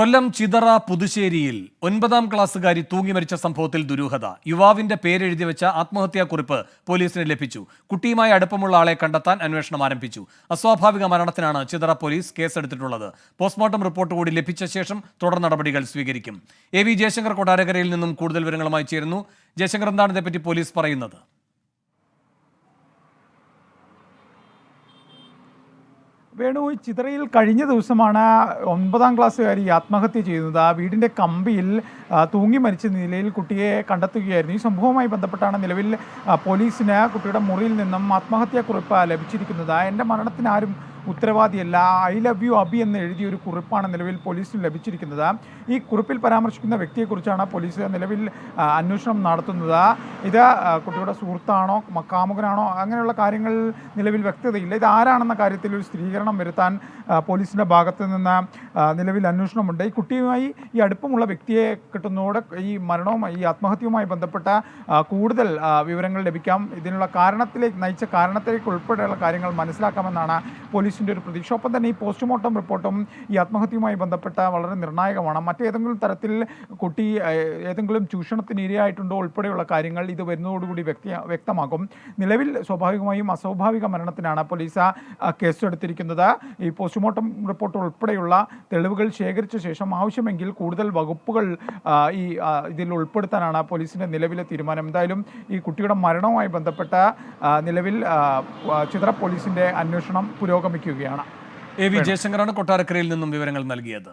കൊല്ലം ചിതറ പുതുശ്ശേരിയിൽ ഒൻപതാം ക്ലാസ്സുകാരി തൂങ്ങി മരിച്ച സംഭവത്തിൽ ദുരൂഹത. യുവാവിന്റെ പേരെഴുതി വെച്ച ആത്മഹത്യാക്കുറിപ്പ് പോലീസിന് ലഭിച്ചു. കുട്ടിയുമായി അടുപ്പമുള്ള ആളെ കണ്ടെത്താൻ അന്വേഷണം ആരംഭിച്ചു. അസ്വാഭാവിക മരണത്തിനാണ് ചിതറ പോലീസ് കേസെടുത്തിട്ടുള്ളത്. പോസ്റ്റ്മോർട്ടം റിപ്പോർട്ട് കൂടി ലഭിച്ച ശേഷം തുടർ നടപടികൾ സ്വീകരിക്കും. എ വി ജയശങ്കർ കൊട്ടാരക്കരയിൽ നിന്നും കൂടുതൽ വിവരങ്ങളുമായി ചേരുന്നു. ജയശങ്കർ എന്താണ് ഇതേപ്പറ്റി പോലീസ് പറയുന്നത്? വേണു ചിതറയിൽ കഴിഞ്ഞ ദിവസമാണ് ഒൻപതാം ക്ലാസ്സുകാരി ആത്മഹത്യ ചെയ്യുന്നത് ആ വീടിന്റെ കമ്പിയിൽ തൂങ്ങി മരിച്ച നിലയിൽ കുട്ടിയെ കണ്ടെത്തുകയായിരുന്നു. ഈ സംഭവവുമായി ബന്ധപ്പെട്ടാണ് നിലവിൽ പോലീസിന് കുട്ടിയുടെ മുറിയിൽ നിന്നും ആത്മഹത്യാക്കുറിപ്പ് ലഭിച്ചിരിക്കുന്നത്. എന്റെ മരണത്തിന് ആരും ഉത്തരവാദിയല്ല ഐ ലവ് യു അബി എന്ന് എഴുതിയ ഒരു കുറിപ്പാണ് നിലവിൽ പോലീസിന് ലഭിച്ചിരിക്കുന്നത്. ഈ കുറിപ്പിൽ പരാമർശിക്കുന്ന വ്യക്തിയെക്കുറിച്ചാണ് പോലീസ് നിലവിൽ അന്വേഷണം നടത്തുന്നത്. ഇത് കുട്ടിയുടെ സുഹൃത്താണോ കാമുകനാണോ അങ്ങനെയുള്ള കാര്യങ്ങൾ നിലവിൽ വ്യക്തതയില്ല. ഇത് ആരാണെന്ന കാര്യത്തിൽ ഒരു സ്ഥിരീകരണം വരുത്താൻ പോലീസിന്റെ ഭാഗത്ത് നിന്ന് നിലവിൽ അന്വേഷണമുണ്ട്. ഈ കുട്ടിയുമായി ഈ അടുപ്പമുള്ള വ്യക്തിയെ കിട്ടുന്നതോടെ ഈ മരണവുമായി ഈ ആത്മഹത്യയുമായി ബന്ധപ്പെട്ട കൂടുതൽ വിവരങ്ങൾ ലഭിക്കാം. ഇതിനുള്ള കാരണത്തിലേക്ക് നയിച്ച കാരണത്തിലേക്ക് ഉൾപ്പെടെയുള്ള കാര്യങ്ങൾ മനസ്സിലാക്കാമെന്നാണ് പോലീസിന്റെ ഒരു പ്രതീക്ഷ. ഒപ്പം തന്നെ ഈ പോസ്റ്റ്മോർട്ടം റിപ്പോർട്ടും ഈ ആത്മഹത്യയുമായി ബന്ധപ്പെട്ട വളരെ നിർണായകമാണ്. മറ്റേതെങ്കിലും തരത്തിൽ കുട്ടി ഏതെങ്കിലും ചൂഷണത്തിന് ഇരയായിട്ടുണ്ടോ ഉൾപ്പെടെയുള്ള കാര്യങ്ങൾ ഇത് വരുന്നതോടുകൂടി വ്യക്തി വ്യക്തമാകും. നിലവിൽ സ്വാഭാവികമായും അസ്വാഭാവിക മരണത്തിനാണ് പോലീസ് കേസെടുത്തിരിക്കുന്നത്. ഈ പോസ്റ്റ്മോർട്ടം റിപ്പോർട്ട് ഉൾപ്പെടെയുള്ള തെളിവുകൾ ശേഖരിച്ച ശേഷം ആവശ്യമെങ്കിൽ കൂടുതൽ വകുപ്പുകൾ ഈ ഇതിൽ ഉൾപ്പെടുത്താനാണ് പോലീസിന്റെ നിലവിലെ തീരുമാനം. എന്തായാലും ഈ കുട്ടിയുടെ മരണവുമായി ബന്ധപ്പെട്ട നിലവിൽ ചിത്ര പോലീസിന്റെ അന്വേഷണം പുരോഗമിക്കുകയാണ് എ വി ജയശങ്കറാണ് കൊട്ടാരക്കരയിൽ നിന്നും വിവരങ്ങൾ നൽകിയത്.